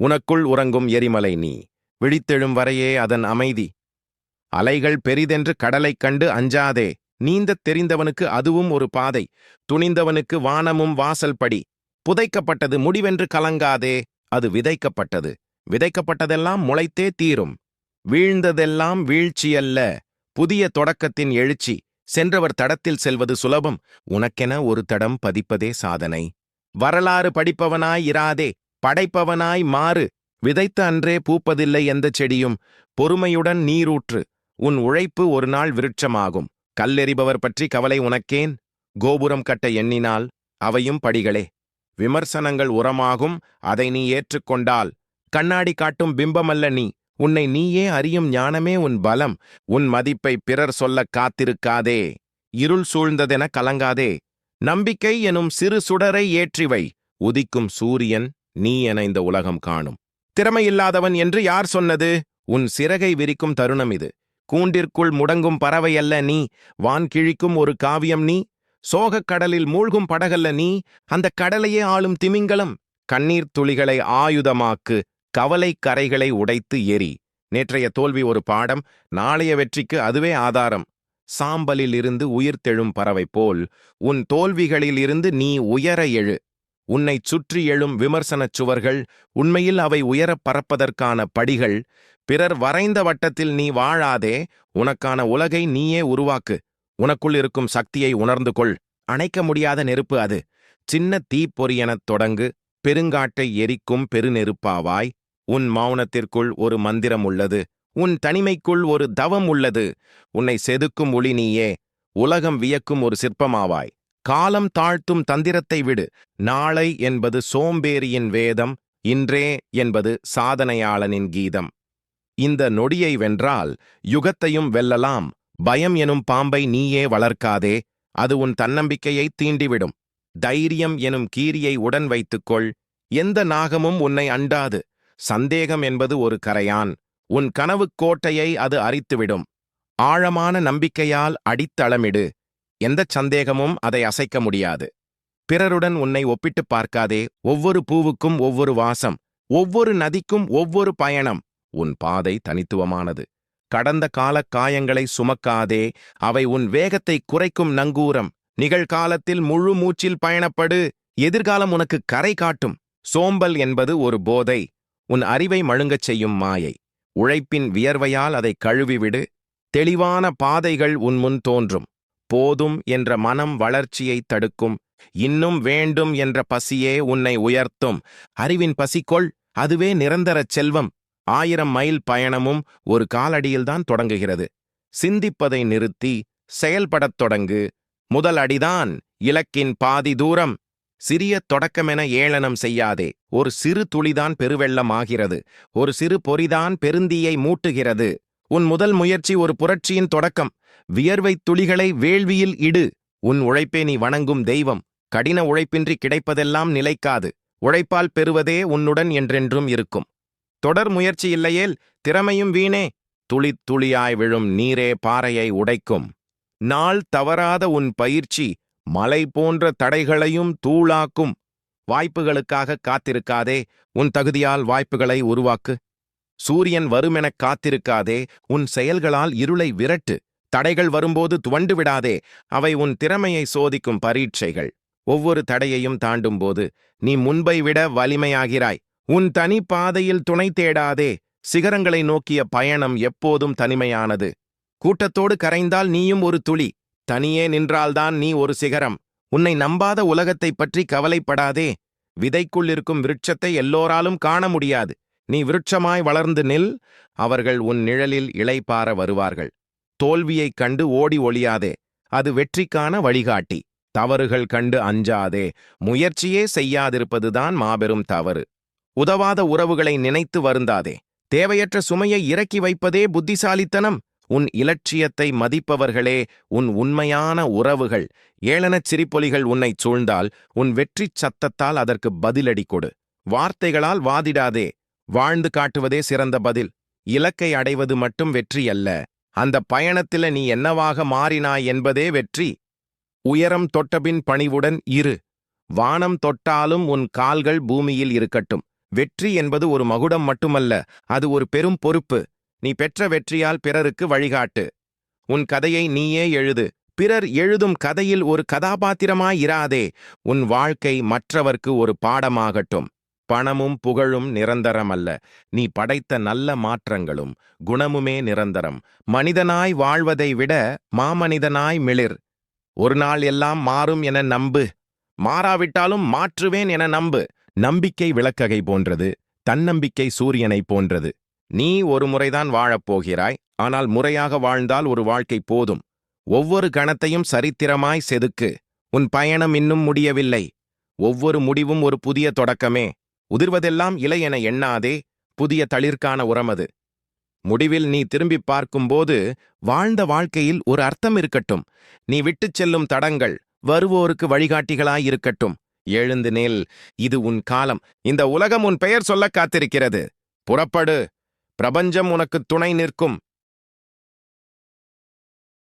உனக்குள் உறங்கும் எரிமலை நீ. விழித்தெழும் வரையே அதன் அமைதி. அலைகள் பெரிதென்று கடலைக் கண்டு அஞ்சாதே. நீந்தத் தெரிந்தவனுக்கு அதுவும் ஒரு பாதை. துணிந்தவனுக்கு வானமும் வாசல் படி. புதைக்கப்பட்டது முடிவென்று கலங்காதே. அது விதைக்கப்பட்டது. விதைக்கப்பட்டதெல்லாம் முளைத்தே தீரும். வீழ்ந்ததெல்லாம் வீழ்ச்சியல்ல. புதிய தொடக்கத்தின் எழுச்சி. சென்றவர் தடத்தில் செல்வது சுலபம். உனக்கென ஒரு தடம் பதிப்பதே சாதனை. வரலாறு படிப்பவனாய் இராதே. படைப்பவனாய் மாறு. விதைத்த அன்றே பூப்பதில்லை எந்த செடியும். பொறுமையுடன் நீரூற்று. உன் உழைப்பு ஒரு நாள் விருட்சமாகும். கல்லெறிபவர் பற்றி கவலை உனக்கேன்? கோபுரம் கட்ட எண்ணினால் அவையும் படிகளே. விமர்சனங்கள் உரமாகும். அதை நீ ஏற்றுக்கொண்டால். கண்ணாடி காட்டும் பிம்பமல்ல நீ. உன்னை நீயே அறியும் ஞானமே உன் பலம். உன் மதிப்பை பிறர் சொல்லக் காத்திருக்காதே. இருள் சூழ்ந்ததென கலங்காதே. நம்பிக்கை எனும் சிறு சுடரை ஏற்றிவை. உதிக்கும் சூரியன் நீ என இந்த உலகம் காணும். திறமையில்லாதவன் என்று யார் சொன்னது? உன் சிறகை விரிக்கும் தருணம் இது. கூண்டிற்குள் முடங்கும் பறவையல்ல நீ. வான் கிழிக்கும் ஒரு காவியம் நீ. சோகக் கடலில் மூழ்கும் படகல்ல நீ. அந்த கடலையே ஆளும் திமிங்கலம். கண்ணீர் துளிகளை ஆயுதமாக்கு. கவலை கரைகளை உடைத்து எரி. நேற்றைய தோல்வி ஒரு பாடம். நாளைய வெற்றிக்கு அதுவே ஆதாரம். சாம்பலில் இருந்து உயிர்த்தெழும் பறவை போல் உன் தோல்விகளில் இருந்து நீ உயர எழு. உன்னைச் சுற்றி எழும் விமர்சனச் சுவர்கள் உண்மையில் அவை உயரப் பறப்பதற்கான படிகள் பிறர் வரைந்த வட்டத்தில் நீ வாழாதே உனக்கான உலகை நீயே உருவாக்கு உனக்குள் இருக்கும் சக்தியை உணர்ந்து கொள். அணைக்க முடியாத நெருப்பு அது. சின்ன தீப்பொறியெனத் தொடங்கு பெருங்காட்டை எரிக்கும் பெருநெருப்பாவாய். உன் மௌனத்திற்குள் ஒரு மந்திரம் உள்ளது உன் தனிமைக்குள் ஒரு தவம் உள்ளது உன்னை செதுக்கும் ஒளி நீயே உலகம் வியக்கும் ஒரு சிற்பமாவாய். காலம் தாழ்த்தும் தந்திரத்தை விடு. நாளை என்பது சோம்பேறியின் வேதம் இன்றே என்பது சாதனையாளனின் கீதம். இந்த நொடியை வென்றால் யுகத்தையும் வெல்லலாம் பயம் எனும் பாம்பை நீயே வளர்க்காதே அது உன் தன்னம்பிக்கையை தீண்டிவிடும். தைரியம் எனும் கீரியை உடன் வைத்துக்கொள் எந்த நாகமும் உன்னை அண்டாது. சந்தேகம் என்பது ஒரு கரையான் உன் கனவுக் கோட்டையை அது அரித்துவிடும். ஆழமான நம்பிக்கையால் அடித்தளமிடு எந்தச் சந்தேகமும் அதை அசைக்க முடியாது. பிறருடன் உன்னை ஒப்பிட்டுப் பார்க்காதே ஒவ்வொரு பூவுக்கும் ஒவ்வொரு வாசம் ஒவ்வொரு நதிக்கும் ஒவ்வொரு பயணம். உன் பாதை தனித்துவமானது. கடந்த காலக் காயங்களை சுமக்காதே அவை உன் வேகத்தை குறைக்கும் நங்கூரம். நிகழ்காலத்தில் முழு மூச்சில் பயணப்படு. எதிர்காலம் உனக்கு கரை காட்டும். சோம்பல் என்பது ஒரு போதை. உன் அறிவை மழுங்கச் செய்யும் மாயை. உழைப்பின் வியர்வையால் அதை கழுவிவிடு. தெளிவான பாதைகள் உன் முன் தோன்றும். போதும் என்ற மனம் வளர்ச்சியை தடுக்கும். இன்னும் வேண்டும் என்ற பசியே உன்னை உயர்த்தும். அறிவின் பசிக்கொள் அதுவே நிரந்தரச் செல்வம். ஆயிரம் மைல் பயணமும் ஒரு காலடியில்தான் தொடங்குகிறது. சிந்திப்பதை நிறுத்தி செயல்படத் தொடங்கு. முதல் அடிதான் இலக்கின் பாதி தூரம். சிறிய தொடக்கமென ஏளனம் செய்யாதே. ஒரு சிறு துளிதான் பெருவெள்ளமாகிறது. ஒரு சிறு பொறிதான் பெருந்தீயை மூட்டுகிறது. உன் முதல் முயற்சி ஒரு புரட்சியின் தொடக்கம். வியர்வைத் துளிகளை வேள்வியில் இடு. உன் உழைப்பே நீ வணங்கும் தெய்வம். கடின உழைப்பின்றி கிடைப்பதெல்லாம் நிலைக்காது. உழைப்பால் பெறுவதே உன்னுடன் என்றென்றும் இருக்கும். தொடர் முயற்சி இல்லையேல் திறமையும் வீணே. துளித் துளியாய் விழும் நீரே பாறையை உடைக்கும். நாள் தவறாத உன் பயிற்சி. மலை போன்ற தடைகளையும் தூளாக்கும். வாய்ப்புகளுக்காக காத்திருக்காதே. உன் தகுதியால் வாய்ப்புகளை உருவாக்கு. சூரியன் வருமெனக் காத்திருக்காதே உன் செயல்களால் இருளை விரட்டு தடைகள் வரும்போது துவண்டு விடாதே அவை உன் திறமையை சோதிக்கும் பரீட்சைகள். ஒவ்வொரு தடையையும் தாண்டும்போது நீ முன்பை விட வலிமையாகிறாய். உன் தனி பாதையில் துணை தேடாதே சிகரங்களை நோக்கிய பயணம் எப்போதும் தனிமையானது. கூட்டத்தோடு கரைந்தால் நீயும் ஒரு துளி தனியே நின்றால்தான் நீ ஒரு சிகரம். உன்னை நம்பாத உலகத்தைப் பற்றி கவலைப்படாதே விதைக்குள் இருக்கும் விருட்சத்தை எல்லோராலும் காண முடியாது. நீ விருட்சமாய் வளர்ந்து நில் அவர்கள் உன் நிழலில் இளைப்பார வருவார்கள். தோல்வியைக் கண்டு ஓடி ஒளியாதே அது வெற்றிக்கான வழிகாட்டி. தவறுகள் கண்டு அஞ்சாதே முயற்சியே செய்யாதிருப்பதுதான் மாபெரும் தவறு. உதவாத உறவுகளை நினைத்து வருந்தாதே தேவையற்ற சுமையை இறக்கி வைப்பதே புத்திசாலித்தனம். உன் இலட்சியத்தை மதிப்பவர்களே உன் உண்மையான உறவுகள். ஏளனச் சிரிப்பொலிகள் உன்னைச் சூழ்ந்தால் உன் வெற்றிச் சத்தத்தால் அதற்கு பதிலடி கொடு. வார்த்தைகளால் வாதிடாதே வாழ்ந்து காட்டுவதே சிறந்த பதில். இலக்கை அடைவது மட்டும் வெற்றி அல்ல. அந்த பயணத்தில நீ என்னவாக மாறினாய் என்பதே வெற்றி. உயரம் தொட்டபின் பணிவுடன் இரு. வானம் தொட்டாலும் உன் கால்கள் பூமியில் இருக்கட்டும். வெற்றி என்பது ஒரு மகுடம் மட்டுமல்ல அது ஒரு பெரும் பொறுப்பு. நீ பெற்ற வெற்றியால் பிறருக்கு வழிகாட்டு. உன் கதையை நீயே எழுது. பிறர் எழுதும் கதையில் ஒரு கதாபாத்திரமாயிராதே உன் வாழ்க்கை மற்றவர்க்கு ஒரு பாடமாகட்டும். பணமும் புகழும் நிரந்தரமல்ல. நீ படைத்த நல்ல மாற்றங்களும் குணமுமே நிரந்தரம். மனிதனாய் வாழ்வதை விட மாமனிதனாய் மிளிர். ஒரு நாள் எல்லாம் மாறும் என நம்பு. மாறாவிட்டாலும் மாற்றுவேன் என நம்பு. நம்பிக்கை விளக்ககை போன்றது. தன்னம்பிக்கை சூரியனைப் போன்றது. நீ ஒரு முறைதான் வாழப் போகிறாய். ஆனால் முறையாக வாழ்ந்தால் ஒரு வாழ்க்கை போதும். ஒவ்வொரு கணத்தையும் சரித்திரமாய் செதுக்கு. உன் பயணம் இன்னும் முடியவில்லை. ஒவ்வொரு முடிவும் ஒரு புதிய தொடக்கமே. உதிர்வதெல்லாம் இலை என எண்ணாதே புதிய தளிர்க்கான உரமது. முடிவில் நீ திரும்பிப் பார்க்கும்போது வாழ்ந்த வாழ்க்கையில் ஒரு அர்த்தம் இருக்கட்டும். நீ விட்டுச் செல்லும் தடங்கள் வருவோருக்கு வழிகாட்டிகளாயிருக்கட்டும். எழுந்து நேல் இது உன் காலம். இந்த உலகம் உன் பெயர் சொல்லக் காத்திருக்கிறது. புறப்படு. பிரபஞ்சம் உனக்கு துணை நிற்கும்.